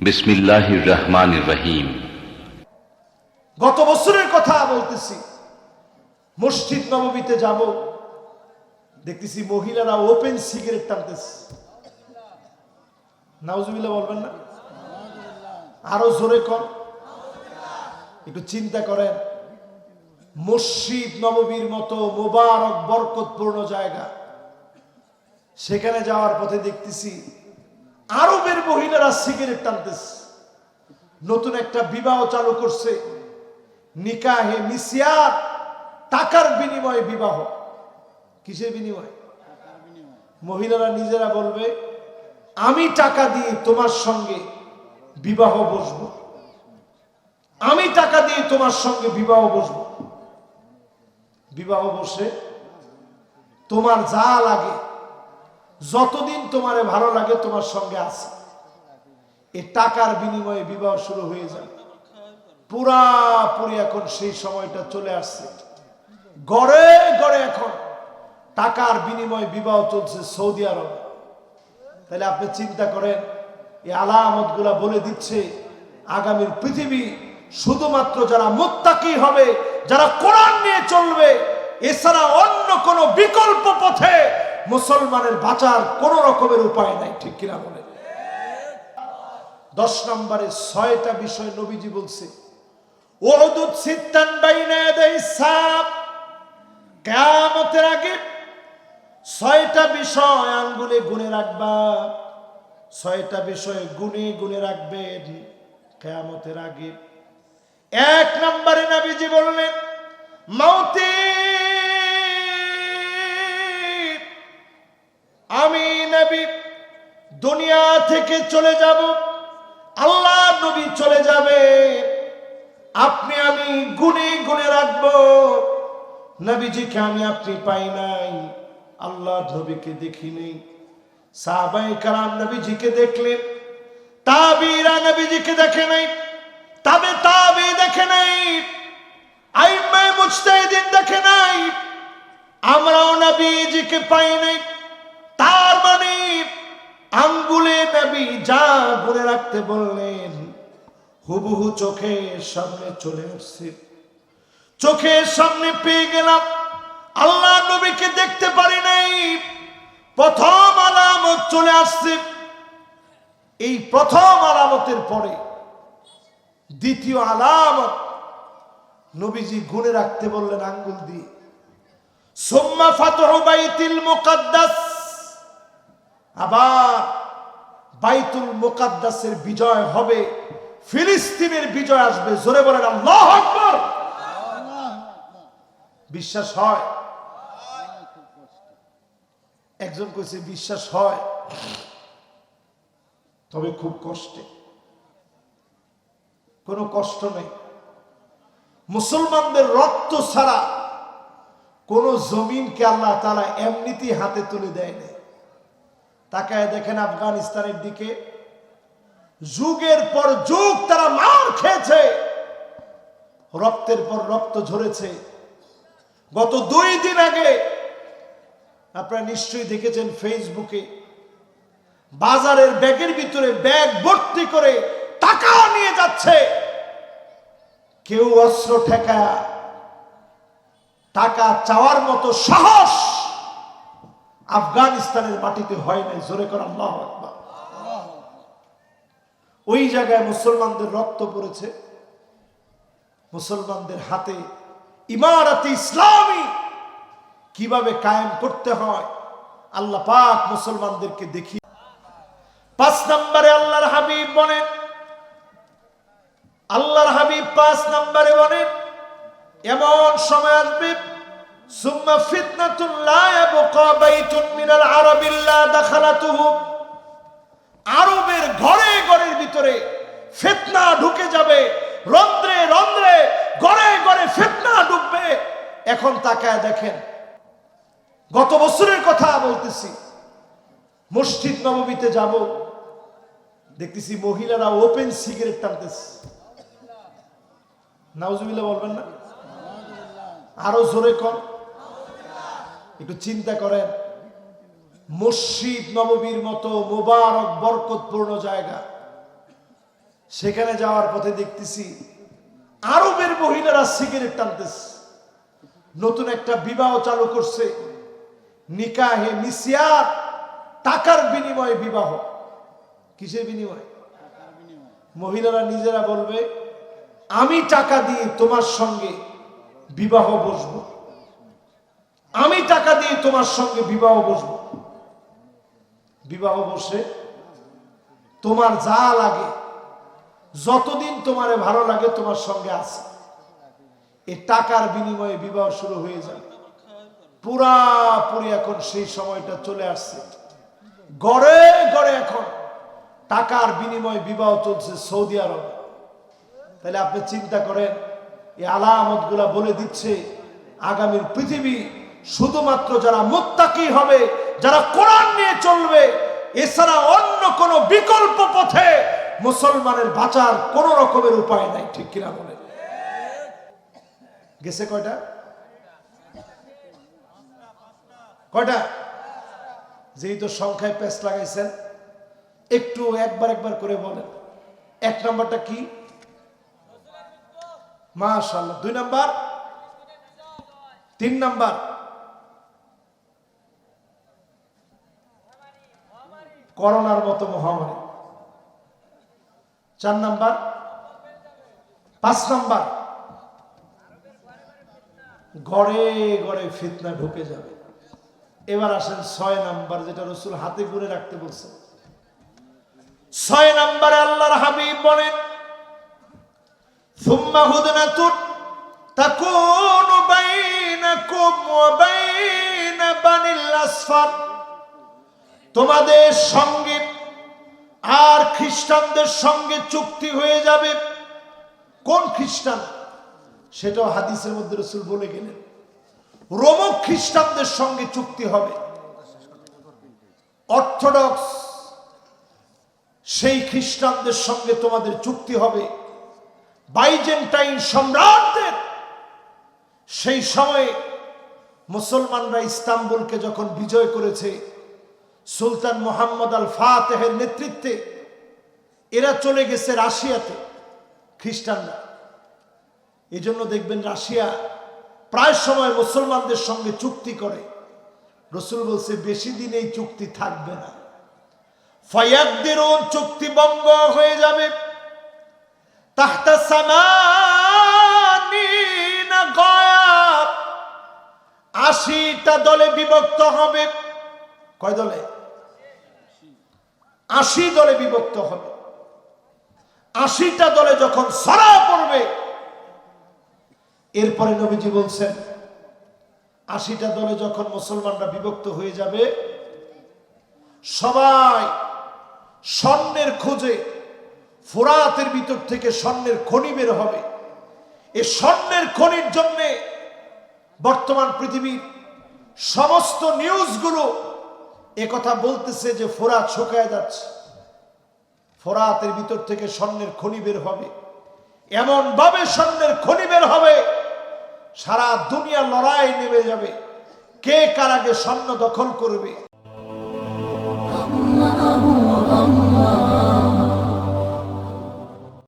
বিসমিল্লাহির রহমানির রহিম। গত বছরের কথা বলতেছি। মসজিদ নবমীতে যাব। দেখতেছি মহিলারা ওপেন সিগারেট টানতেছে। নাউজুবিল্লাহ বলবেন না? আরও জোরে কর একটু চিন্তা করেন। মসজিদ নববীর মতো মোবারক বরকতপূর্ণ জায়গা। সেখানে যাওয়ার পথে দেখতেছি আরবের মহিলারা সিগারেট টানতেছে। নতুন একটা বিবাহ চালু করছে। নিকাহে মিসিয়াত টাকার বিনিময়ে বিবাহ। কিসের বিনিময়ে? মহিলারা নিজেরা বলবে, আমি টাকা দিয়ে তোমার সঙ্গে বিবাহ বসবো। আমি টাকা দিয়ে তোমার সঙ্গে বিবাহ বসবো। বিবাহ বসে তোমার যা লাগে যতদিন তোমারে ভালো লাগে, তোমার সঙ্গে আছে। এ টাকার বিনিময়ে বিবাহ শুরু হয়ে যায় পুরাপুরি এখন সেই সময়টা চলে আসছে। গড়ে গড়ে এখন টাকার বিনিময়ে বিবাহ চলছে সৌদি আরব। তাহলে আপনি চিন্তা করেন, এই আলামতগুলা বলে দিচ্ছে আগামীর পৃথিবী শুধুমাত্র যারা মুত্তাকি হবে, যারা কোরআন নিয়ে চলবে, এছাড়া অন্য কোনো বিকল্প পথে মুসলমানের বাঁচার কোন রকমের উপায় নাই, ঠিক কিনা বলে দশ নম্বরে ছয়টা বিষয় নবীজি বলছে কিয়ামতের আগে ছয়টা বিষয় আঙ্গুলে গুনে রাখবা। ছয়টা বিষয় গুনে গুনে রাখবেন কেয়ামতের আগে। এক নম্বরে নবীজি বললেন, মাউতি নবী দুনিয়া থেকে চলে যাব, আল্লাহ নবী চলে যাবে। আপনি আমি গুনে গুনে রাখব। নবীজিকে আমি আপনি পাই নাই, আল্লাহ নবীকে দেখি নেই। সাহাবাই কালাম নবীজিকে দেখলেন, তাবিরা নবীজিকে দেখে নাই, তবে তাবি দেখে নাই আইমাই মুজতাহিদিন দেখে নাই, আমরাও নবীজিকে পাই নাই। নবী যা বলে রাখতে বললেন, হুবহু চোখের সামনে চলে আসছে। চোখের সামনে পেয়ে গেলাম, আল্লাহ নবীকে দেখতে পারি নাই। প্রথম আলামত চলে আসছে। এই প্রথম আলামতের পরে দ্বিতীয় আলামত নবীজি গুনে রাখতে বললেন আঙ্গুল দিয়ে, সোম্মা ফাতহ বাইতুল মুকাদ্দাস। আবার বাইতুল মুকাদ্দাসের বিজয় হবে, ফিলিস্তিনের বিজয় আসবে। জোরে বলেন, আল্লাহ আকবার। বিশ্বাস হয়? একজন কইছে, বিশ্বাস হয়। তবে খুব কষ্টে। কোনো কষ্ট নেই। মুসলমানদের রক্ত ছাড়া কোন জমিনকে আল্লাহ তারা এমনিতেই হাতে তুলে দেয় না তাকায় দেখেন আফগানিস্তানের দিকে। যুগের পর যুগ তারা মার খেয়েছে। রক্তের পর রক্ত ঝরেছে। গত দুই দিন আগে আপনারা নিশ্চয়ই দেখেছেন ফেসবুকে, বাজারের ব্যাগের ভিতরে ব্যাগ ভর্তি করে টাকা নিয়ে যাচ্ছে। কেউ অস্ত্র ঠেকা টাকা চাওয়ার মতো সাহস আফগানিস্তানের মাটিতে হয় নাই, জোরে করা, আল্লাহ ওই জায়গায় মুসলমানদের রক্ত পড়েছে, মুসলমানদের হাতে ইমারতে ইসলামী। কীভাবে কায়েম করতে হয়, আল্লাহ পাক মুসলমানদেরকে দেখি পাঁচ নম্বরে আল্লাহর হাবিব বলেন, আল্লাহর হাবিব পাঁচ নম্বরে বলেন, এমন সময় আসবে সুম্মা ফিতনাতুন লা ইয়াবকা বাইতুন মিনাল আরাবিল্লা দাখালাতুহু। আরবের ঘরে ঘরের ভিতরে ফিতনা ঢুকে যাবে, রন্ধ্রে রন্ধ্রে ঘরে ঘরে ফিতনা ঢুকবে। এখন তাকায় দেখেন, গত বছরের কথা বলতেছি, মসজিদ নবমীতে যাব, দেখতেছি মহিলারা ওপেন সিগারেট টানতেছে। নাউজুবিল্লাহ বলবেন না? আরও জোরে কর একটু চিন্তা করেন। মসজিদ নববীর মতো মোবারক, বরকতপূর্ণ জায়গা। সেখানে যাওয়ার পথে দেখতেছি আরবের মহিলারা সিগারেট টানতেছে। নতুন একটা বিবাহ চালু করছে। নিকাহে মিসিয়ার টাকার বিনিময়ে বিবাহ। কিসের বিনিময়ে? মহিলারা নিজেরা বলবে, আমি টাকা দিয়ে তোমার সঙ্গে বিবাহ বসবো। আমি টাকা দিয়ে তোমার সঙ্গে বিবাহ বসবো। বিবাহ বসে তোমার যা লাগে, যতদিন তোমারে ভালো লাগে তোমার সঙ্গে আছে। এ টাকার বিনিময়ে বিবাহ শুরু হয়ে যাবে। পুরাপুরি এখন সেই সময়টা চলে আসছে। গড়ে গড়ে এখন টাকার বিনিময়ে বিবাহ চলছে সৌদি আরবে। তাহলে আপনি চিন্তা করেন, এই আলামত বলে দিচ্ছে আগামীর পৃথিবী শুধুমাত্র যারা মুত্তাকি হবে, যারা কোরআন নিয়ে চলবে, এছাড়া অন্য কোনো বিকল্প পথে মুসলমানের বাঁচার কোন রকমের উপায় নাই, ঠিক কিনা বলে গেছে কয়টা? কয়টা? যেই তো সংখ্যায় পেস লাগাইছেন, একটু একবার একবার করে বলেন। এক নাম্বারটা কি? মাশাল্লাহ দুই নাম্বার? তিন নাম্বার? করোনার মতো মহামারী। চার নাম্বার, পাঁচ নাম্বার, গড়ে গড়ে ফিতনা ঢুকে যাবে। এবার আসেন ছয় নাম্বার, যেটা রসুল হাতে করে রাখতে বলছে ছয় নাম্বার আল্লাহর হাবিব বলেন, সুম্মা হুদনা তুট তাকুন বাইনাকুম ওয়া বাইনা বানিল আসফার। তোমাদের সঙ্গে আর খ্রিস্টানদের সঙ্গে চুক্তি হয়ে যাবে। কোন খ্রিস্টান? সেটাও হাদিসের মধ্যে রসুল বলে গেলেন। রোমক খ্রিস্টানদের সঙ্গে চুক্তি হবে। অর্থোডক্স, সেই খ্রিস্টানদের সঙ্গে তোমাদের চুক্তি হবে। বাইজেন্টাইন সম্রাটদের, সেই সময়ে মুসলমানরা ইস্তাম্বুলকে যখন বিজয় করেছে সুলতান মোহাম্মদ আল ফাতেহের নেতৃত্বে এরা চলে গেছে রাশিয়াতে, খ্রিস্টানরা। এই জন্য দেখবেন রাশিয়া প্রায় সময় মুসলমানদের সঙ্গে চুক্তি করে। রসুল বলছে, বেশি দিন এই চুক্তি থাকবে না। ফয়াকদের চুক্তি বঙ্গ হয়ে যাবে। তাহতা আশিটা দলে বিভক্ত হবে। কয় দলে? আশি দলে বিভক্ত হবে। আশিটা দলে যখন সরা পড়বে, এরপরে নবীজি বলছেন, আশিটা দলে যখন মুসলমানরা বিভক্ত হয়ে যাবে, সবাই স্বর্ণের খোঁজে, ফোরাতের ভিতর থেকে স্বর্ণের খনি বের হবে। এই স্বর্ণের খনির জন্যে বর্তমান পৃথিবীর সমস্ত নিউজগুলো কথা বলতেছে যে ফোরাত শুকায় যাচ্ছে। ফোরাতের ভিতর থেকে স্বর্ণের খনি বের হবে। এমন ভাবে স্বর্ণের খনি বের হবে, সারা দুনিয়া লড়াই নেমে যাবে। কে কার আগে স্বর্ণ দখল করবে?